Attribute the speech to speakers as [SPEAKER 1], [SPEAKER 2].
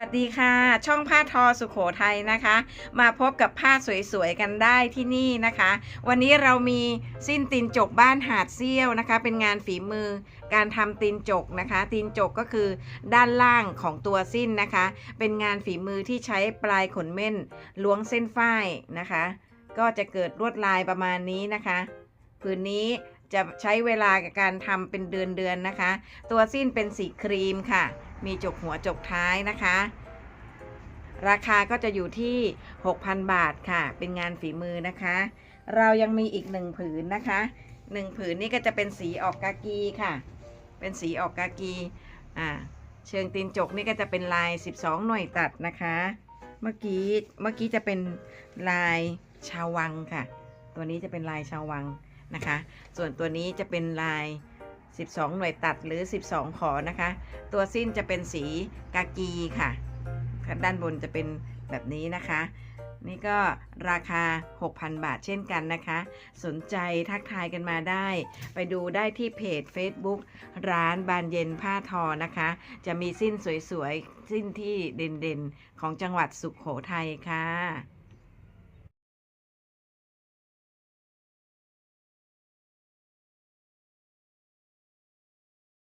[SPEAKER 1] สวัสดีค่ะ ช่องผ้าทอสุขโขทัยนะคะ มาพบกับผ้าสวยๆกันได้ที่นี่นะคะ วันนี้เรามีสิ้นตีนจกบ้านหาดเซี่ยวนะคะ เป็นงานฝีมือการทำตีนจกนะคะ ตีนจกก็คือด้านล่างของตัวสิ้นนะคะ เป็นงานฝีมือที่ใช้ปลายขนเม่นล้วงเส้นฝ้ายนะคะ ก็จะเกิดลวดลายประมาณนี้นะคะผืนนี้จะใช้เวลากับการทำเป็นเดือนๆนะคะ ตัวสิ้นเป็นสีครีมค่ะ มีจกหัวจกท้ายนะคะ ราคาก็จะอยู่ที่ 6,000 บาทค่ะ เป็นงานฝีมือนะคะ เรายังมีอีกหนึ่งผืนนะคะหนึ่งผืนนี้ก็จะเป็นสีออกกากีค่ะ เป็นสีออกกากี อ่า เชิงตีนจกนี่ก็จะเป็นลาย 12 หน่วยตัดนะคะ เมื่อกี้ เมื่อกี้จะเป็นลายชาววังค่ะ ตัวนี้จะเป็นลายชาววังนะคะ ส่วนตัวนี้จะเป็นลาย 12 หน่วยตัดหรือ 12 ขอนะคะ ตัวสิ้นจะเป็นสีกากีค่ะ ด้านบนจะเป็นแบบนี้นะคะ นี่ก็ราคา 6,000 บาทเช่นกันนะคะ สนใจทักทายกันมาได้ ไปดูได้ที่เพจ Facebook ร้านบานเย็นผ้าทอนะคะ จะมีสิ้นสวยๆ สิ้นที่เด่นๆ ของจังหวัดสุขโขทัยค่ะ